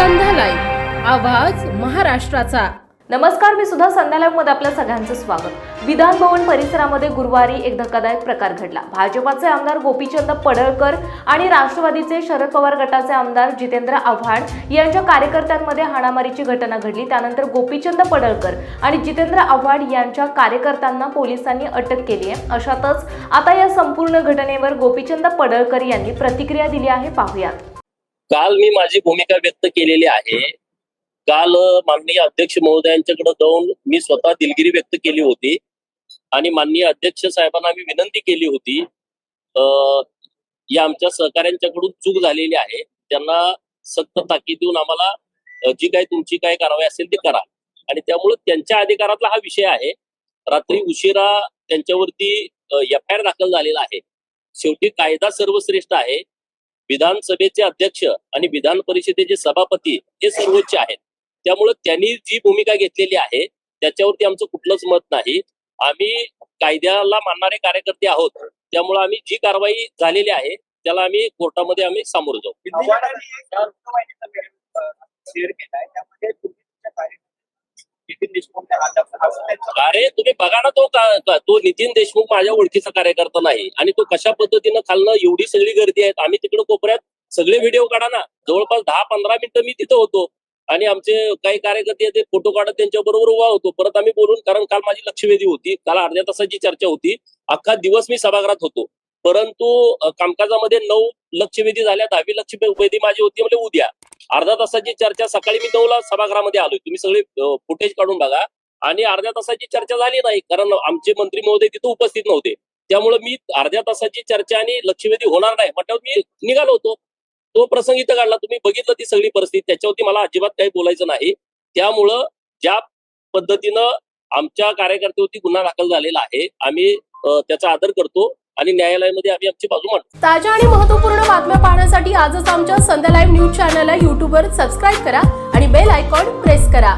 संध्यालय आवाज महाराष्ट्राचा. नमस्कार मी सुद्धा संध्यालयमध्ये आपल्या सगळ्यांचं स्वागत. विधान भवन परिसरामध्ये गुरुवारी एक धक्कादायक प्रकार घडला. भाजपाचे आमदार गोपीचंद पडळकर आणि राष्ट्रवादीचे शरद पवार गटाचे आमदार जितेंद्र आव्हाड यांच्या कार्यकर्त्यांमध्ये हाणामारीची घटना घडली. त्यानंतर गोपीचंद पडळकर आणि जितेंद्र आव्हाड यांच्या कार्यकर्त्यांना पोलिसांनी अटक केली आहे. अशातच आता या संपूर्ण घटनेवर गोपीचंद पडळकर यांनी प्रतिक्रिया दिली आहे. पाहूयात. काल मी माझी भूमिका व्यक्त केलेली आहे. काल माननीय अध्यक्ष महोदयांच्याकडे जाऊन मी स्वतः दिलगिरी व्यक्त केली होती. आणि माननीय अध्यक्ष साहेबांना मी विनंती केली होती. या आमच्या सहकाऱ्यांच्याकडून चूक झालेली आहे. त्यांना सक्त ताकीद देऊन आम्हाला जी काही तुमची काय कारवाई असेल ती करा. आणि त्यामुळे त्यांच्या अधिकारातला हा विषय आहे. रात्री उशिरा त्यांच्यावरती एफ आय आर दाखल झालेला आहे. शेवटी कायदा सर्वश्रेष्ठ आहे. विधानसभेचे अध्यक्ष आणि विधान परिषदेचे सभापती हे सर्वोच्च आहेत. त्यामुळे त्यांनी जी भूमिका घेतलेली आहे त्याच्यावरती आमचं कुठलंच मत नाही. आम्ही कायद्याला मानणारे कार्यकर्ते आहोत. त्यामुळे आम्ही जी कारवाई झालेली आहे त्याला आम्ही कोर्टामध्ये आम्ही सामोरं जाऊ शेअर केलाय त्यामध्ये तुम्ही तुमच्या कार्यकर्ते नितीन देशमुखने हात दाखवला. असं त्यांचं अरे तुम्ही बघा ना तो का- तो नितीन देशमुख माझ्या ओळखीचा कार्यकर्ता नाही. आणि तो कशा पद्धतीनं खालनं एवढी सगळी गर्दी आहे आम्ही तिकडे कोपऱ्यात सगळे व्हिडिओ काढा ना. जवळपास दहा पंधरा मिनिटं मी तिथं होतो. आणि आमचे काही कार्यकर्ते आहेत, ते फोटो काढत त्यांच्या बरोबर उभा होतो. परत आम्ही बोलून कारण काल माझी लक्षवेधी होती. काल अर्ध्या तासाची चर्चा होती. अख्खा दिवस मी सभागृहात होतो. परंतु कामकाजामध्ये नऊ लक्षवेधी झाल्या दहावी लक्षवेधी माझी होती म्हणजे उद्या. अर्धा तासाची चर्चा सकाळी मी नऊला सभागृहामध्ये आलोय. तुम्ही सगळे फुटेज काढून बघा. आणि अर्ध्या तासाची चर्चा झाली नाही कारण आमचे मंत्री महोदय तिथे उपस्थित नव्हते. त्यामुळे मी अर्ध्या तासाची चर्चा आणि लक्षवेधी होणार नाही म्हटल्यावर मी निघालो होतो. तो प्रसंग इथं काढला तुम्ही बघितलं ती सगळी परिस्थिती त्याच्यावरती मला अजिबात काही बोलायचं नाही. त्यामुळं ज्या पद्धतीनं आमच्या कार्यकर्त्यावरती गुन्हा दाखल झालेला आहे आम्ही त्याचा आदर करतो आणि न्यायालयामध्ये आम्ही आमची बाजू मांडतो. ताज्या आणि महत्त्वपूर्ण बातम्या पाहण्यासाठी आजच आमच्या संध्या लाईव्ह न्यूज चॅनलला युट्यूबवर सबस्क्राईब करा आणि बेल आयकॉन प्रेस करा.